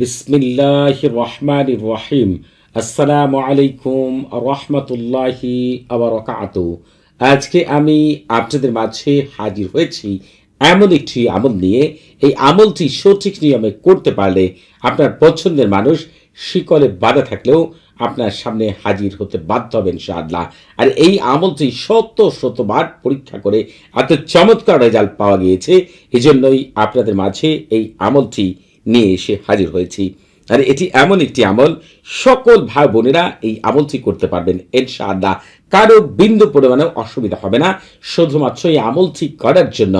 বিসমিল্লাহ রহমান রহিম। আসসালামু আলাইকুম রহমতুল্লাহি আবরকাত আজকে আমি আপনাদের মাঝে হাজির হয়েছি এমন একটি আমল নিয়ে। এই আমলটি সঠিক নিয়মে করতে পারলে আপনার পছন্দের মানুষ শিকলে বাধা থাকলেও আপনার সামনে হাজির হতে বাধ্য হবে ইনশাআল্লাহ। আর এই আমলটি শত শতবার পরীক্ষা করে এত চমৎকার রেজাল্ট পাওয়া গিয়েছে। এজন্যই আপনাদের মাঝে এই আমলটি নিয়ে এসে হাজির হয়েছি। আর এটি এমন একটি আমল, সকল ভাই বোনেরা এই আমলটি করতে পারবেন। ইনশাআল্লাহ কারও বিন্দু পরিমাণে অসুবিধা হবে না। শুধুমাত্র এই আমলটি করার জন্য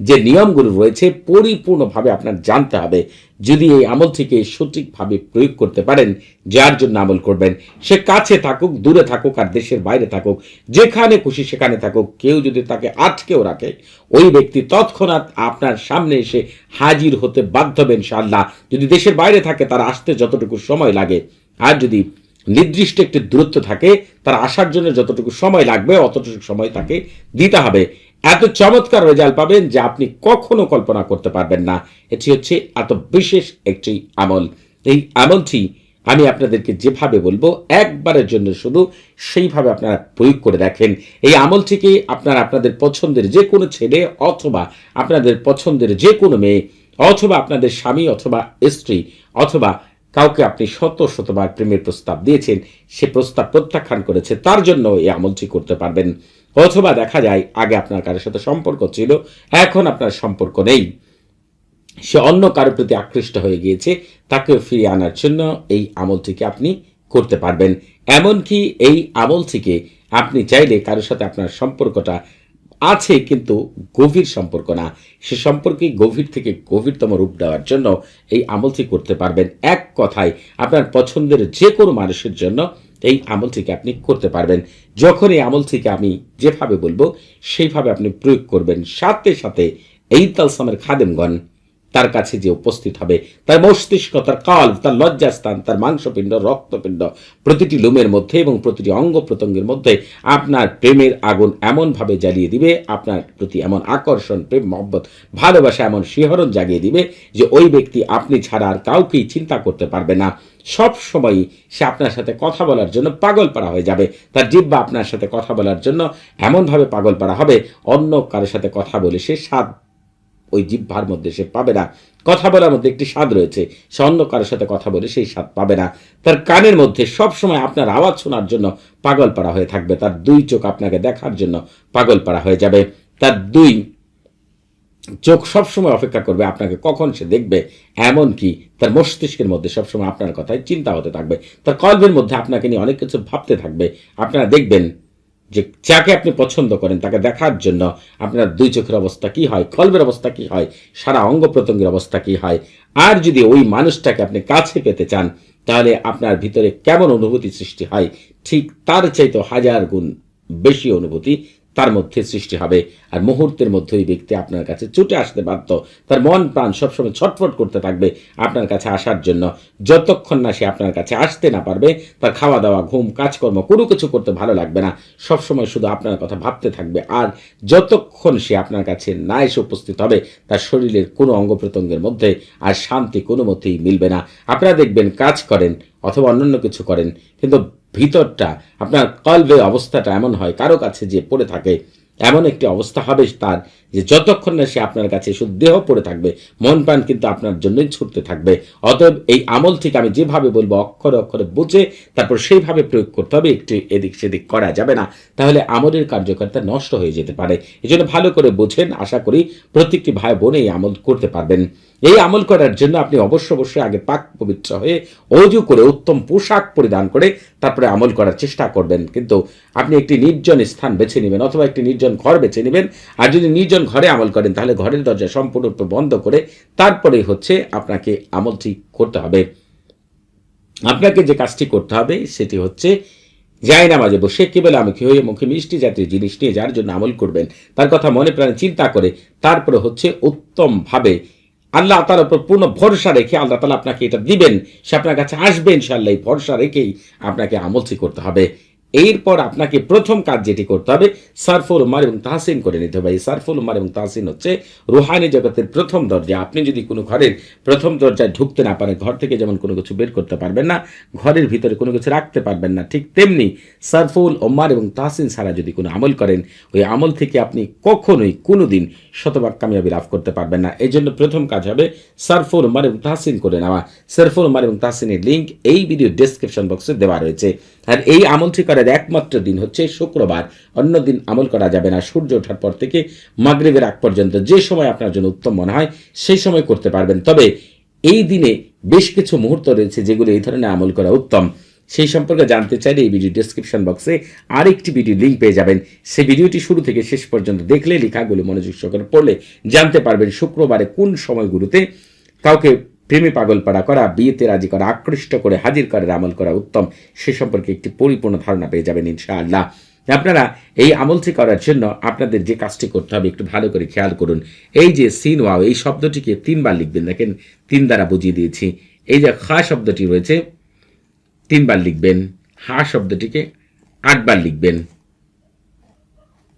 যে নিয়মগুলো রয়েছে, পরিপূর্ণভাবে আপনার জানতে হবে। যদি এই আমলটিকে সঠিকভাবে প্রয়োগ করতে পারেন, যার জন্য আমল করবেন, সে কাছে থাকুক, দূরে থাকুক আর দেশের বাইরে থাকুক, যেখানে খুশি সেখানে থাকুক, কেউ যদি তাকে আটকেও রাখে, ওই ব্যক্তি তৎক্ষণাৎ আপনার সামনে এসে হাজির হতে বাধ্য হবে ইনশাআল্লাহ। যদি দেশের বাইরে থাকে, তার আসতে যতটুকু সময় লাগে। আর যদি নির্দিষ্ট একটি দূরত্ব থাকে, তার আসার জন্য যতটুকু সময় লাগবে, অতটুকু সময় তাকে দিতে হবে। এত চমৎকার রেজাল্ট পাবেন যে আপনি কখনো কল্পনা করতে পারবেন না। এটি হচ্ছে এত বিশেষ একটি আমল। এই আমলটি আমি আপনাদেরকে যেভাবে বলব, একবারের জন্য শুধু সেইভাবে আপনারা প্রয়োগ করে দেখেন। এই আমলটিকে আপনারা আপনাদের পছন্দের যে কোনো ছেলে অথবা আপনাদের পছন্দের যে কোনো মেয়ে, অথবা আপনাদের স্বামী অথবা স্ত্রী, অথবা কাউকে আপনি শত শতবার প্রেমের প্রস্তাব দিয়েছেন, সে প্রস্তাব প্রত্যাখ্যান করেছে, তার জন্য এই আমলটি করতে পারবেন। অথবা দেখা যায়, আগে আপনার কারোর সাথে সম্পর্ক ছিল, এখন আপনার সম্পর্ক নেই। সে অন্য কারোর প্রতি আকৃষ্ট হয়ে গিয়েছে তাকে ফিরিয়ে আনার জন্য এই আমলটিকে আপনি করতে পারবেন। এমনকি এই আমলটিকে আপনি চাইলে কারোর সাথে আপনার সম্পর্কটা আছে কিন্তু গভীর সম্পর্ক না। সে সম্পর্কে গভীর থেকে গভীরতম রূপ দেওয়ার জন্য এই আমলটি করতে পারবেন। এক কথায়, আপনার পছন্দের যে কোনো মানুষের জন্য এই আমলটিকে আপনি করতে পারবেন। যখন এই আমলটিকে আমি যেভাবে বলব, সেইভাবে আপনি প্রয়োগ করবেন। সাথে সাথে এই তালসামের খাদেমগণ তার কাছে যে উপস্থিত হবে, তার মস্তিষ্ক তার কাল, তার লজ্জাস্থান, তার মাংসপিণ্ড, রক্তপিণ্ড, প্রতিটি লোমের মধ্যে এবং প্রতিটি অঙ্গ প্রত্যঙ্গের মধ্যে আপনার প্রেমের আগুন এমনভাবে জ্বালিয়ে দিবে, আপনার প্রতি এমন আকর্ষণ, প্রেম, মহব্বত, ভালোবাসা এমন শিহরণ জাগিয়ে দিবে যে ওই ব্যক্তি আপনি ছাড়া আর কাউকেই চিন্তা করতে পারবে না। সব সময় সে আপনার সাথে কথা বলার জন্য পাগল পাড়া হয়ে যাবে। তার জিব্বা আপনার সাথে কথা বলার জন্য এমনভাবে পাগল পাড়া হবে, অন্য কারোর সাথে কথা বলে সে স্বাদ ওই জিহ্বার মধ্যে সে পাবে না। কথা বলার মধ্যে একটি স্বাদ রয়েছে। সে অন্য কারোর সাথে কথা বলে সেই স্বাদ পাবে না। তার কানের মধ্যে সব সময় আপনার আওয়াজ শোনার জন্য পাগল পাড়া হয়ে থাকবে। তার দুই চোখ আপনাকে দেখার জন্য পাগল পাড়া হয়ে যাবে। তার দুই চোখ সবসময় অপেক্ষা করবে আপনাকে কখন সে দেখবে। এমন কি তার মস্তিষ্কের মধ্যে সবসময় আপনার কথায় চিন্তা হতে থাকবে। তার কল্পের মধ্যে আপনাকে নিয়ে অনেক কিছু ভাবতে থাকবে। আপনারা দেখবেন যে যাকে আপনি পছন্দ করেন, তাকে দেখার জন্য আপনার দুই চোখের অবস্থা কি হয়, কলবের অবস্থা কি হয়, সারা অঙ্গ প্রত্যঙ্গের অবস্থা কি হয়, আর যদি ওই মানুষটাকে আপনি কাছে পেতে চান, তাহলে আপনার ভিতরে কেমন অনুভূতি সৃষ্টি হয়, ঠিক তার চাইতে হাজার গুণ বেশি অনুভূতি তার মধ্যে সৃষ্টি হবে। আর মুহূর্তের মধ্যে ওই ব্যক্তি আপনার কাছে ছুটে আসতে বাধ্য। তার মন প্রাণ সবসময় ছটফট করতে থাকবে আপনার কাছে আসার জন্য। যতক্ষণ না সে আপনার কাছে আসতে না পারবে, তার খাওয়া দাওয়া ঘুম, কাজকর্ম, কোনো কিছু করতে ভালো লাগবে না। সবসময় শুধু আপনার কথা ভাবতে থাকবে। আর যতক্ষণ সে আপনার কাছে না এসে উপস্থিত হবে, তার শরীরের কোনো অঙ্গ প্রত্যঙ্গের মধ্যে আর শান্তি কোনো মতেই মিলবে না। আপনারা দেখবেন কাজ করেন অথবা অন্যান্য কিছু করেন, কিন্তু ভিতরটা, আপনার কলবে অবস্থাটা এমন হয়, কারও কাছে যে পড়ে থাকে, এমন একটি অবস্থা হবে তার যে যতক্ষণ না সে আপনার কাছে শুধু দেহ পড়ে থাকবে, মন প্রাণ কিন্তু আপনার জন্যই ছুটতে থাকবে। অতএব এই আমল থেকে আমি যেভাবে বলব, অক্ষরে অক্ষরে বুঝে তারপর সেইভাবে প্রয়োগ করতে হবে, একটু এদিক সেদিক করা যাবে না। তাহলে আমলের কার্যকারিতা নষ্ট হয়ে যেতে পারে। এই জন্য ভালো করে বোঝেন, আশা করি প্রত্যেকটি ভাই বোন এই আমল করতে পারবেন। এই আমল করার জন্য আপনি অবশ্য অবশ্যই আগে পাক পবিত্র হয়ে অজু করে উত্তম পোশাক পরিধান করে তারপরে আমল করার চেষ্টা করবেন। কিন্তু আপনি একটি নির্জন স্থান বেছে নেবেন অথবা একটি নির্জন ঘর বেছে নেবেন। আর যদি নির্জন ঘরে আমল করেন, তাহলে ঘরের দরজা সম্পূর্ণরূপে বন্ধ করে তারপরে হচ্ছে আপনাকে আমলটি করতে হবে। আপনাকে যে কাজটি করতে হবে সেটি হচ্ছে যায় না মাঝে বসে কেবল আমি কি হয়ে মুখে মিষ্টি জাতীয় জিনিস নিয়ে যার জন্য আমল করবেন। তার কথা মনে প্রাণে চিন্তা করে তারপরে হচ্ছে উত্তমভাবে আল্লাহ তার উপর পূর্ণ ভরসা রেখে আল্লাহ তালা আপনাকে এটা দিবেন। সে আপনার কাছে আসবেন ইনশাল্লাহ এই ভরসা রেখেই আপনাকে আমলটি করতে হবে। এরপর আপনাকে প্রথম কাজ যেটি করতে হবে, সারফুল উমার এবং তাহসিন করে নিতে হবে। এই সারফুল উমার এবং তাহসিন হচ্ছে রুহানি জগতের প্রথম দরজা। আপনি যদি কোনো ঘরের প্রথম দরজায় ঢুকতে না পারেন, ঘর থেকে যেমন কোনো কিছু বের করতে পারবেন না, ঘরের ভিতরে কোনো কিছু রাখতে পারবেন না, ঠিক তেমনি সারফুল ওমার এবং তাহসিন ছাড়া যদি কোনো আমল করেন, ওই আমল থেকে আপনি কখনোই কোনো দিন শতভাগ কামিয়াবি লাভ করতে পারবেন না। এই জন্য প্রথম কাজ হবে সারফুল উমার এবং তাহসিন করে নেওয়া। সারফুল উমার এবং তাহসিনের লিঙ্ক এই ভিডিও ডেসক্রিপশন বক্সে দেওয়া রয়েছে। আর এই আমল আমলটি করার একমাত্র দিন হচ্ছে শুক্রবার। অন্য দিন আমল করা যাবে না। সূর্য ওঠার পর থেকে মাগরিবের আগ পর্যন্ত যে সময় আপনার জন্য উত্তম মনে হয়, সেই সময় করতে পারবেন। তবে এই দিনে বেশ কিছু মুহূর্ত রয়েছে যেগুলো এই ধরনের আমল করা উত্তম। সেই সম্পর্কে জানতে চাইলে এই ভিডিও ডেসক্রিপশন বক্সে আরেকটি ভিডিও লিঙ্ক পেয়ে যাবেন। সেই ভিডিওটি শুরু থেকে শেষ পর্যন্ত দেখলে লেখাগুলো মনোযোগ সহকারে পড়লে জানতে পারবেন শুক্রবারে কোন সময়গুলোতে কাউকে প্রেমে পাগলপাড়া করা, বিয়েতে রাজি করা, আকৃষ্ট করে হাজির করার আমল করা উত্তম, সে সম্পর্কে একটি পরিপূর্ণ ধারণা পেয়ে যাবেন ইনশাআল্লাহ। আপনারা এই আমলটি করার জন্য আপনাদের যে কাজটি করতে হবে, একটু ভালো করে খেয়াল করুন। এই যে সিন, ওয়াও, এই শব্দটিকে তিনবার লিখবেন, দেখেন, তিন দ্বারা বুঝিয়ে দিয়েছি। এই যে খা শব্দটি রয়েছে, তিনবার লিখবেন, হা শব্দটিকে আটবার লিখবেন।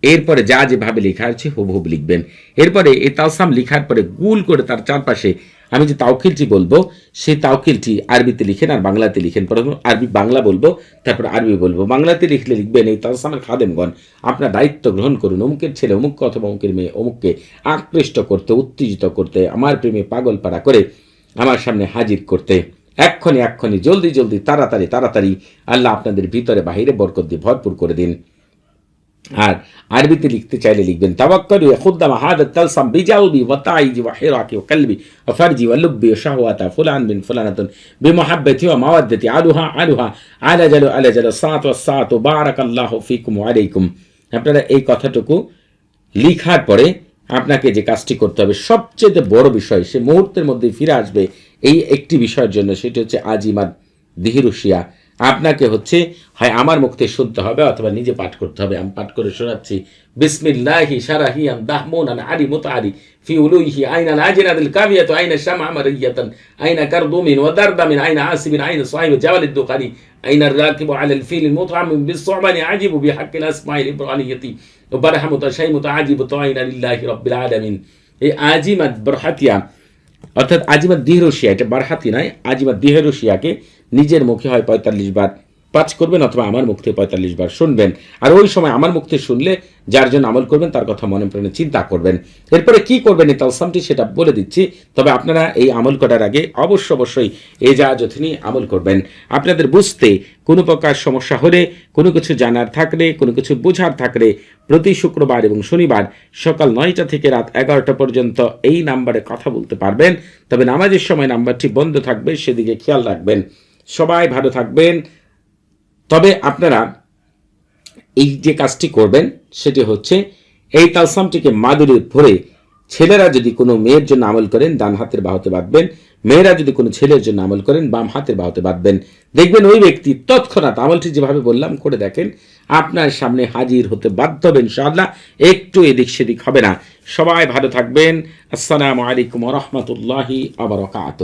এরপরে যা যেভাবে লেখা আছে, হুবহুব লিখবেন। এরপরে এ তালসাম লিখার পরে গুল করে তার চারপাশে আমি যে তাওকিলটি বলব, সেই তাওকিলটি আরবিতে লিখেন আর বাংলাতে লিখেন। প্রথম আরবি বাংলা বলব, তারপর আরবি বলব। বাংলাতে লিখলে লিখবেন এই তালসামের খাদেমগণ। আপনার দায়িত্ব গ্রহণ করুন, অমুকের ছেলে অমুক অথবা অমুকের মেয়ে, অমুককে আকৃষ্ট করতে, উত্তেজিত করতে, আমার প্রেমে পাগল পাড়া করে আমার সামনে হাজির করতে। এক্ষণে এক্ষণে, জলদি জলদি, তাড়াতাড়ি তাড়াতাড়ি আল্লাহ আপনাদের ভিতরে বাহিরে বরকত দিয়ে ভরপুর করে দিন। আর আরবিতে লিখতে চাইলে লিখবেন তালসাম ওয়া হিরাকি ওয়া কলবি ওয়া ফারজি ওয়া লুব্বি ওয়া শাহওয়াতা ফুলান বিন ফুলানাতুন ওয়া আলুহা আলুহা ওয়া বারাকাল্লাহু ফিকুম ওয়া আলাইকুম। আপনারা এই কথাটুকু লিখার পরে আপনাকে যে কাজটি করতে হবে, সবচেয়ে বড় বিষয়, সে মুহূর্তের মধ্যে ফিরে আসবে এই একটি বিষয়ের জন্য, সেটি হচ্ছে আজিমাদ দিহিরুশিয়া। আপনাকে হচ্ছে, হয় আমার মুখতে শুনতে হবে অথবা নিজে পাঠ করতে হবে। আমি পাঠ করে শোনাচ্ছি। বিসমিল্লাহি সারাহি আম দাহমুন আন আরি মুত আরি ফি উলুহি আইনা আজিনাদিল কাবিয়াত আইনা শামা মারিয়াতান আইনা কারদুমিন ওয়া দারদামিন আইনা আসিবিন আইনা সাহিব জাওয়াল দুকারি আইনা রাকিব আলা ফিল ফিল মুতআম বিসসুবানি আজিবু বিহাক্কি আল আসমাইল ইব্রানিয়তি বারহামু তাশাইমু তো আইনা লিল্লাহি রাব্বিল আলামিন। এই আজিমাত বারহাতিয়া, অর্থাৎ আজিমাত দিহরসিয়া এটা বারহাতি নয়, আজিমাত দিহরসিয়াকে নিজের মুখে হয় পঁয়তাল্লিশ বার। পাঁচ করবেন অথবা আমার মুখ থেকে পঁয়তাল্লিশ বার শুনবেন। আর ওই সময় আমার মুখ থেকে শুনলে যার জন্য আমল করবেন, তার কথা মনে প্রাণে চিন্তা করবেন। এরপরে কি করবেন এই তালসামটি সেটা বলে দিচ্ছি। তবে আপনারা এই আমল করার আগে অবশ্য অবশ্যই এ যা যথনি আমল করবেন। আপনাদের বুঝতে কোনো প্রকার সমস্যা হলে, কোনো কিছু জানার থাকলে, কোনো কিছু বোঝার থাকলে প্রতি শুক্রবার এবং শনিবার সকাল নয়টা থেকে রাত এগারোটা পর্যন্ত এই নাম্বারে কথা বলতে পারবেন। তবে নামাজের সময় নাম্বারটি বন্ধ থাকবে, সেদিকে খেয়াল রাখবেন। সবাই ভালো থাকবেন। তবে আপনারা এই যে কাজটি করবেন, সেটি হচ্ছে এই তালসামটিকে মাদুরে ভরে ছেলেরা যদি কোনো মেয়ের জন্য আমল করেন, ডান হাতের বাহুতে বাঁধবেন। মেয়েরা যদি কোনো ছেলের জন্য আমল করেন, বাম হাতের বাহুতে বাঁধবেন। দেখবেন ওই ব্যক্তি তৎক্ষণাৎ আমলটি যেভাবে বললাম করে দেখেন, আপনার সামনে হাজির হতে বাধ্য হবেন ইনশাআল্লাহ। একটু এদিক সেদিক হবে না। সবাই ভালো থাকবেন। আসসালামু আলাইকুম রহমতুল্লাহি আবরকাত